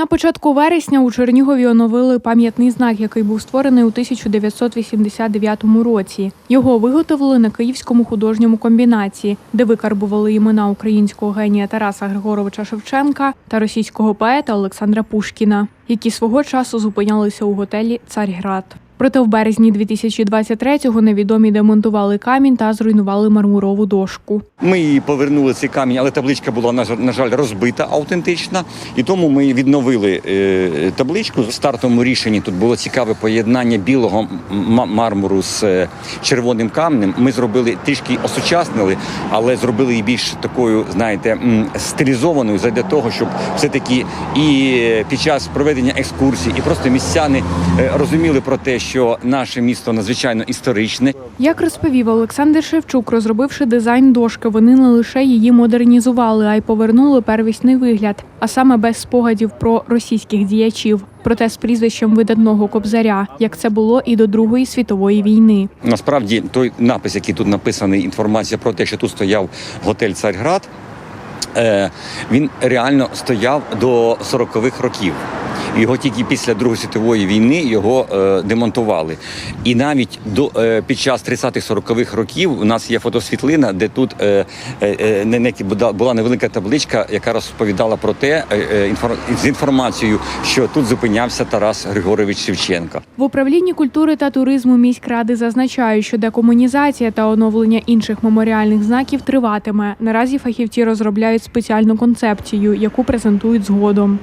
На початку вересня у Чернігові оновили пам'ятний знак, який був створений у 1989 році. Його виготовили на Київському художньому комбінації, де викарбували імена українського генія Тараса Григоровича Шевченка та російського поета Олександра Пушкіна, які свого часу зупинялися у готелі Царьград. Проте в березні 2023-го невідомі демонтували камінь та зруйнували мармурову дошку. Ми повернули цей камінь, але табличка була на жаль, розбита автентична, і тому ми відновили е, табличку. В стартовому рішенні тут було цікаве поєднання білого мармуру з е, червоним камнем. Ми зробили трішки осучаснили, але зробили її більш такою, знаєте, стилізованою задля того, щоб все таки і під час проведення екскурсій, і просто містяни е, розуміли про те, що наше місто надзвичайно історичне. Як розповів Олександр Шевчук, розробивши дизайн дошки, вони не лише її модернізували, а й повернули первісний вигляд, а саме без спогадів про російських діячів, проте з прізвищем видатного кобзаря, як це було і до Другої світової війни. Насправді той напис, який тут написаний, інформація про те, що тут стояв готель Царьград, е, він реально стояв до 40-х років. Його тільки після Другої світової війни його е, демонтували. І навіть до е, під час 30-х 40-х років у нас є фотосвітлина, де тут е, е, е, не- була- невелика табличка, яка розповідала про те е, е, інфор- з інформацією, що тут зупинявся Тарас Григорович Шевченко. В управлінні культури та туризму міськради зазначають, що декомунізація та оновлення інших меморіальних знаків триватиме. Наразі фахівці розробляють спеціальну концепцію, яку презентують згодом.